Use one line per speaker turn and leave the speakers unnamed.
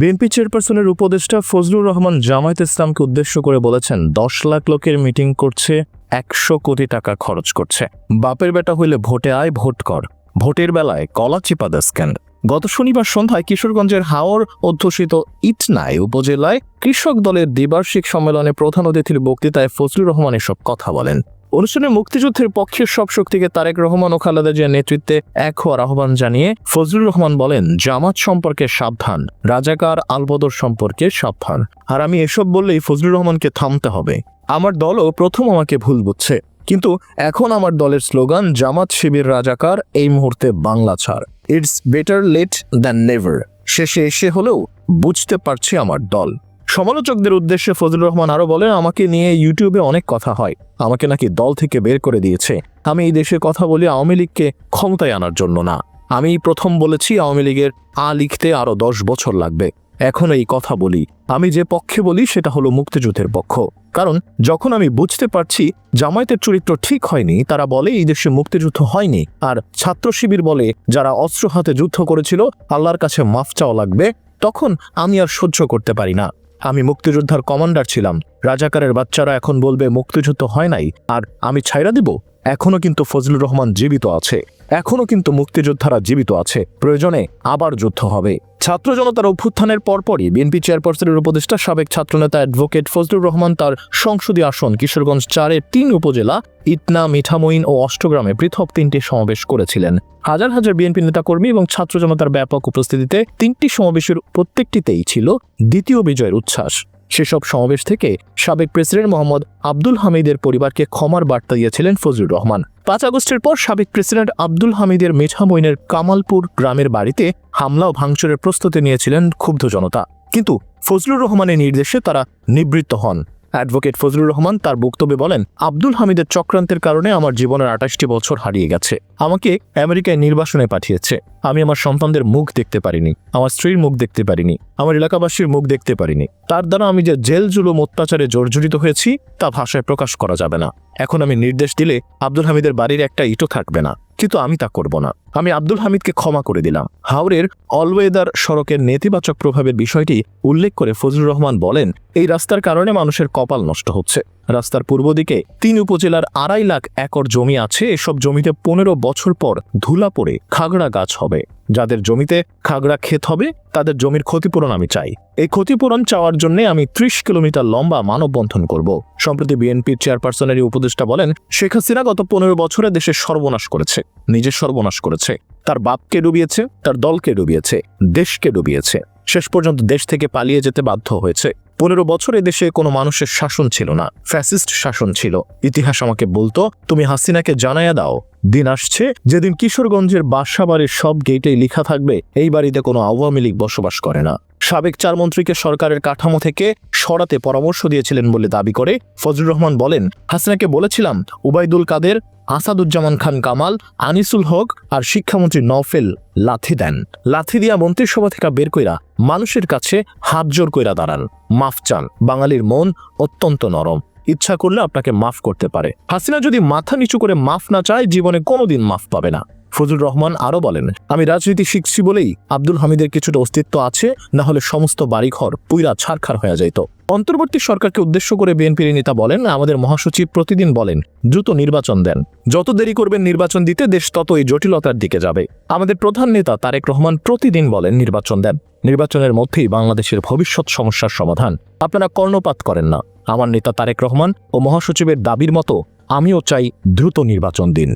BNP চেয়ারপারসনের উপদেষ্টা ফজলুর রহমান জামায়াত ইসলামকে উদ্দেশ্য করে বলেছেন, দশ লাখ লোকের মিটিং করছে, একশো কোটি টাকা খরচ করছে। বাপের বেটা হইলে ভোটে আয়, ভোট কর। ভোটের বেলায় কলা চিপা স্ক্যান্ড গত শনিবার সন্ধ্যায় কিশোরগঞ্জের হাওর অধ্যুষিত ইটনাই উপজেলায় কৃষক দলের দ্বিবার্ষিক সম্মেলনে প্রধান অতিথির বক্তৃতায় ফজলুর রহমান এসব কথা বলেন। অনুষ্ঠানে মুক্তিযুদ্ধের পক্ষের সব শক্তিকে তারেক রহমান ও খালেদা জিয়ার নেতৃত্বে এক হওয়ার আহ্বান জানিয়ে ফজলুর রহমান বলেন, জামাত সম্পর্কে সাবধান, রাজাকার আলবদর সম্পর্কে সাবধান। আর আমি এসব বললেই ফজলুর রহমানকে থামতে হবে। আমার দলও প্রথম আমাকে ভুল বুঝছে। কিন্তু এখন আমার দলের স্লোগান, জামাত শিবির রাজাকার, এই মুহূর্তে বাংলা ছাড়। It's better late than never শেষে এসে হলেও বুঝতে পারছি আমার দল। সমালোচকদের উদ্দেশ্যে ফজলুর রহমান আরও বলেন, আমাকে নিয়ে ইউটিউবে অনেক কথা হয়। আমাকে নাকি দল থেকে বের করে দিয়েছে। আমি এই দেশে কথা বলি আওয়ামী লীগকে ক্ষমতায় আনার জন্য না। আমি প্রথম বলেছি আওয়ামী লীগের আ লিখতে আরও দশ বছর লাগবে। এখন এই কথা বলি। আমি যে পক্ষে বলি সেটা হলো মুক্তিযুদ্ধের পক্ষ। কারণ যখন আমি বুঝতে পারছি জামায়াতের চরিত্র ঠিক হয়নি, তারা বলে এই দেশে মুক্তিযুদ্ধ হয়নি। আর ছাত্র শিবির বলে যারা অস্ত্র হাতে যুদ্ধ করেছিল, আল্লাহর কাছে মাফ চাওয়া লাগবে, তখন আমি আর সহ্য করতে পারি না। আমি মুক্তিযোদ্ধার কমান্ডার ছিলাম। রাজাকারের বাচ্চারা এখন বলবে, মুক্তিযুদ্ধ হয় নাই, আর আমি ছাইরা দিব? এখনও কিন্তু ফজলুর রহমান জীবিত আছে। এখনও কিন্তু মুক্তিযোদ্ধারা জীবিত আছে। প্রয়োজনে আবার যুদ্ধ হবে। ছাত্র জনতার অভ্যুত্থানের পরপরই বিএনপি চেয়ারপারসনের উপদেষ্টা সাবেক ছাত্রনেতা অ্যাডভোকেট ফজলুর রহমান তার সংসদীয় আসন কিশোরগঞ্জ চারের তিন উপজেলা ইতনা, মিঠামইন ও অষ্টগ্রামে পৃথক তিনটি সমাবেশ করেছিলেন। হাজার হাজার বিএনপি নেতাকর্মী এবং ছাত্র জনতার ব্যাপক উপস্থিতিতে তিনটি সমাবেশের প্রত্যেকটিতেই ছিল দ্বিতীয় বিজয়ের উচ্ছ্বাস। সেসব সমাবেশ থেকে সাবেক প্রেসিডেন্ট মোহাম্মদ আব্দুল হামিদের পরিবারকে ক্ষমার বার্তা দিয়েছিলেন ফজলুর রহমান। পাঁচ আগস্টের পর সাবেক প্রেসিডেন্ট আব্দুল হামিদের মেঠামইনের কামালপুর গ্রামের বাড়িতে হামলা ও ভাঙচুরের প্রস্তুতি নিয়েছিলেন ক্ষুব্ধ জনতা। কিন্তু ফজলুর রহমানের নির্দেশে তারা নিবৃত্ত হন। অ্যাডভোকেট ফজলুর রহমান তার বক্তব্যে বলেন, আব্দুল হামিদের চক্রান্তের কারণে আমার জীবনের আঠাশটি বছর হারিয়ে গেছে। আমাকে আমেরিকায় নির্বাসনে পাঠিয়েছে। আমি আমার সন্তানদের মুখ দেখতে পারিনি। আমার স্ত্রীর মুখ দেখতে পারিনি। আমার এলাকাবাসীর মুখ দেখতে পারিনি। তার দ্বারা আমি যে জেল জুলুম অত্যাচারে জর্জরিত হয়েছি, তা ভাষায় প্রকাশ করা যাবে না। এখন আমি নির্দেশ দিলে আব্দুল হামিদের বাড়ির একটা ইটও থাকবে না। কিন্তু আমি তা করব না। আমি আব্দুল হামিদকে ক্ষমা করে দিলাম। হাওরের অলওয়েদার সড়কের নেতিবাচক প্রভাবের বিষয়টি উল্লেখ করে ফজলুর রহমান বলেন, এই রাস্তার কারণে মানুষের কপাল নষ্ট হচ্ছে। রাস্তার পূর্ব দিকে তিন উপজেলার আড়াই লাখ একর জমি আছে। এসব জমিতে পনেরো বছর পর ধুলা পড়ে খাগড়া গাছ হবে। যাদের জমিতে খাগড়া ক্ষেত হবে, তাদের জমির ক্ষতিপূরণ আমি চাই। এই ক্ষতিপূরণ চাওয়ার জন্য আমি ত্রিশ কিলোমিটার লম্বা মানববন্ধন করব। সম্প্রতি বিএনপির চেয়ারপারসনের উপদেষ্টা বলেন, শেখ হাসিনা গত পনেরো বছরে দেশের সর্বনাশ করেছে। নিজের সর্বনাশ করেছে। তার বাপকে ডুবিয়েছে, তার দলকে ডুবিয়েছে, দেশকে ডুবিয়েছে। শেষ পর্যন্ত দেশ থেকে পালিয়ে যেতে বাধ্য হয়েছে। পনেরো বছর দেশে কোনো মানুষের শাসন ছিল না, ফ্যাসিস্ট শাসন ছিল। ইতিহাস আমাকে বলতো, তুমি হাসিনাকে জানাইয়া দাও, দিন আসছে, যেদিন কিশোরগঞ্জের বাসাবাড়ির সব গেটেই লেখা থাকবে, এই বাড়িতে কোনো আওয়ামী লীগ বসবাস করে না। সাবেক চার মন্ত্রীকে সরকারের কাঠামো থেকে সরাতে পরামর্শ দিয়েছিলেন বলে দাবি করে ফজলুর রহমান বলেন, হাসিনাকে বলেছিলাম উবাইদুল কাদের, আসাদুজ্জামান খান কামাল, আনিসুল হক আর শিক্ষামন্ত্রী নফেল লাথি দেন। লাথি দিয়া মন্ত্রিসভা থেকে বের কইরা মানুষের কাছে হাত জোর কইরা দাঁড়ান। মাফ চান, বাঙালির মন অত্যন্ত নরম। ইচ্ছা করলে আপনাকে মাফ করতে পারে। হাসিনা যদি মাথা নিচু করে মাফ না চায়, জীবনে কোনোদিন মাফ পাবে না। ফজলুর রহমান আরও বলেন, আমি রাজনীতি শিখছি বলেই আব্দুল হামিদের কিছুটা অস্তিত্ব আছে, না হলে সমস্ত বাড়িঘর পুইরা ছারখার হয়ে যাইত। অন্তর্বর্তী সরকারকে উদ্দেশ্য করে বিএনপির নেতা বলেন, আমাদের মহাসচিব প্রতিদিন বলেন, দ্রুত নির্বাচন দেন। যত দেরি করবেন নির্বাচন দিতে, দেশ ততই জটিলতার দিকে যাবে। আমাদের প্রধান নেতা তারেক রহমান প্রতিদিন বলেন, নির্বাচন দেন। নির্বাচনের মধ্যেই বাংলাদেশের ভবিষ্যৎ সমস্যার সমাধান। আপনারা কর্ণপাত করেন না। আমার নেতা তারেক রহমান ও মহাসচিবের দাবির মতো আমিও চাই দ্রুত নির্বাচন দিন।